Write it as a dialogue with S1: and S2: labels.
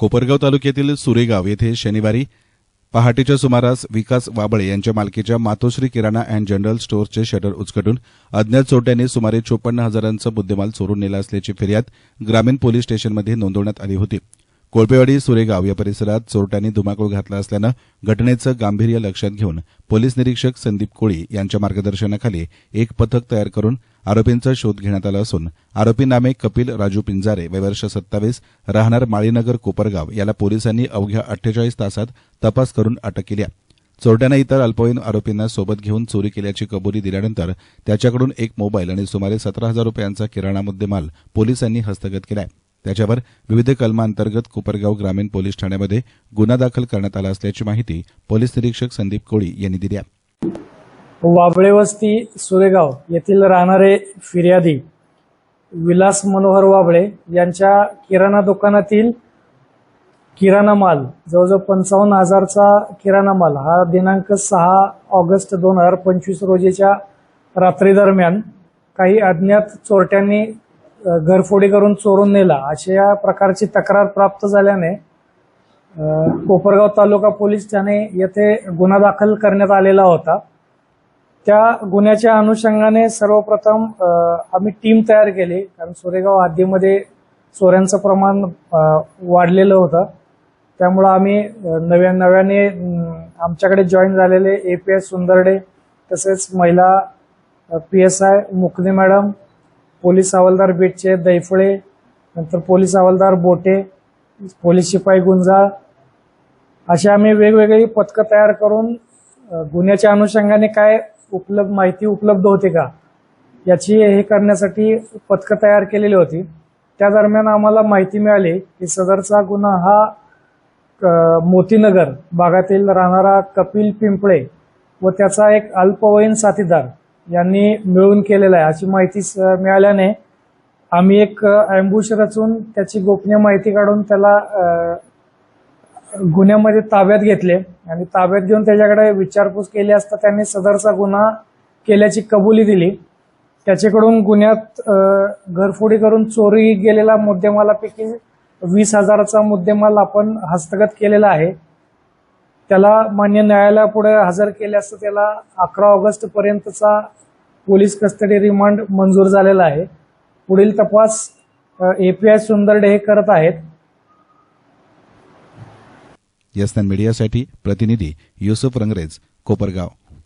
S1: कोपरगाव तालुक्यातील सुरेगाव येथे शनिवारी पहाटेच्या सुमारास विकास वाबळे यांच्या मालकीच्या मातोश्री किराणा अँड जनरल स्टोअरचे शटर उचकटून अज्ञात चोरट्यांनी सुमारे चोपन्न हजारांचा मुद्देमाल चोरून नेला असल्याची फिर्याद ग्रामीण पोलीस स्टेशनमध्ये नोंदवण्यात आली होती. कोळपेवाडी सुरेगाव या परिसरात चोरट्यांनी धुमाकूळ घातला असल्यानं घटनेचं गांभीर्य लक्षात घेऊन पोलीस निरीक्षक संदीप कोळी यांच्या मार्गदर्शनाखाली एक पथक तयार करून आरोपींचा शोध घेण्यात आला असून आरोपी नामे कपिल राजू पिंजारे वयवर्ष सत्तावीस राहणार माळीनगर कोपरगाव याला पोलिसांनी अवघ्या अठ्ठेचाळीस तासात तपास करून अटक केली चोरट्यानं इतर अल्पवयीन आरोपींना सोबत घेऊन चोरी केल्याची कबुली दिल्यानंतर त्याच्याकडून एक मोबाईल आणि सुमारे सतरा हजार रुपयांचा किराणा मुद्देमाल पोलिसांनी हस्तगत केला आहे त्याच्यावर विविध कलमांतर्गत कोपरगाव ग्रामीण पोलीस ठाण्यामध्ये गुन्हा दाखल करण्यात आला असल्याची माहिती पोलीस निरीक्षक संदीप कोळी यांनी दिली आहे.
S2: सुरेगाव येथील राहणारे फिर्यादी विलास मनोहर वाबळे यांच्या किराणा दुकानातील किराणा माल जवळजवळ पंचावन्न हजारचा किराणा माल हा दिनांक सहा ऑगस्ट दोन हजार पंचवीस रोजीच्या रात्री दरम्यान काही अज्ञात चोरट्यांनी घरफोडी करून चोरून नेला. अशा प्रकारची तक्रार प्राप्त झाल्याने कोपरगाव तालुका पोलीस ठाणे येथे गुन्हा दाखल करण्यात आलेला होता. त्या गुन्ह्याच्या अनुषंगाने सर्वप्रथम आम्ही टीम तयार केली. कारण सोरेगाव हद्दीमध्ये चोऱ्यांचं प्रमाण वाढलेलं होतं. त्यामुळं आम्ही नव्या नव्याने आमच्याकडे जॉईन झालेले ए पी एस सुंदरडे तसेच महिला P S I Mukane madam police हवालदार बेटचे दैफळे नंतर पोलीस हवालदार बोटे पोलीस शिपाई गुंजाळ. अशी आम्ही वेगवेगळी पथकं तयार करून गुन्ह्याच्या अनुषंगाने काय उपलब्ध माहिती उपलब्ध होते का याची हे करण्यासाठी पथकं तयार केलेली होती. त्या दरम्यान आम्हाला माहिती मिळाली की सदरचा गुन्हा हा मोतीनगर भागातील राहणारा कपिल पिंपळे व त्याचा एक अल्पवयीन साथीदार. यांनी मिळून केलेला आहे. अशी माहिती स- मिळाल्याने आम्ही एक अँबुश रचून त्याची गोपनीय माहिती काढून त्याला गुन्ह्यामध्ये ताब्यात घेतले. आणि ताब्यात घेऊन त्याच्याकडे विचारपूस केली असता त्यांनी सदरचा गुन्हा केल्याची कबुली दिली. त्याच्याकडून गुन्ह्यात घरफोडी करून चोरी गेलेला मुद्देमालापैकी वीस हजाराचा मुद्देमाल आपण हस्तगत केलेला आहे. त्याला मान्य न्यायालयापुढे हजर केले असता त्याला अकरा ऑगस्ट पर्यंतचा पोलीस कस्टडी रिमांड मंजूर झालेला आहे. पुढील तपास एपीआय सुंदरडे हे करत आहेत.
S1: यस्तान मीडियासाठी प्रतिनिधी युसुफ रंगरेज कोपरगाव